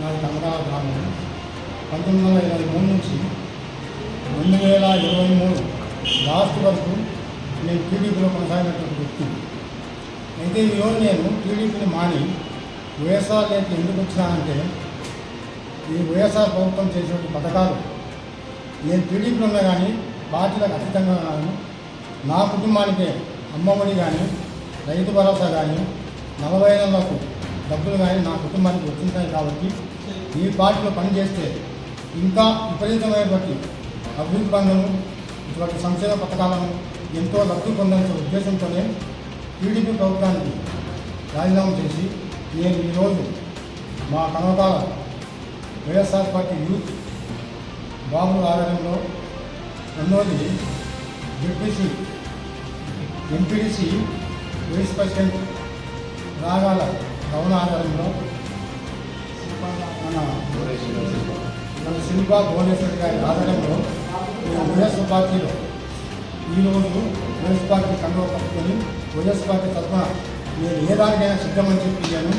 నాది కమరా గ్రామం. పంతొమ్మిది వందల ఇరవై మూడు నుంచి రెండు వేల ఇరవై మూడు లాస్ట్ వరకు నేను టీడీపీలో కొనసాగినటువంటి వ్యక్తి. అయితే ఈరోజు నేను టీడీపీని మాని వైఎస్ఆర్లోకి ఎందుకు వచ్చినానంటే ఈ వైఎస్ఆర్ ప్రభుత్వం చేసినటువంటి పథకాలు నేను టీడీపీలో ఉన్నా కానీ పార్టీలకు అతీతంగా ఉన్నాను నా కుటుంబానికి అమ్మఒడి కానీ రైతు భరోసా కానీ నలభై నెలలకు డబ్బులు కానీ నా కుటుంబానికి వచ్చింటాయి కాబట్టి ఈ పార్టీలో పనిచేస్తే ఇంకా విపరీతమైనటువంటి అభివృద్ధి పనులను ఇటువంటి సంక్షేమ పథకాలను ఎంతో లబ్ధి పొందాల్సిన ఉద్దేశంతోనే టీడీపీ ప్రభుత్వానికి రాజీనామా చేసి నేను ఈరోజు మా కనవతాల వైఎస్ఆర్ పార్టీ యూత్ బాబు ఆధ్వర్యంలో రెండోది డిప్యూసీ ఎంపీడీసీ వైస్ ప్రెసిడెంట్ రాగాల రమణ మన మన శిల్ప భువనేశ్వర్ గారి ఆధ్వర్యంలో వైఎస్ పార్టీలో ఈరోజు వైఎస్ పార్టీ కండువ కట్టుకొని వైఎస్ పార్టీ తరఫున నేను ఏ దానికైనా సిద్ధమని చెప్పి నేను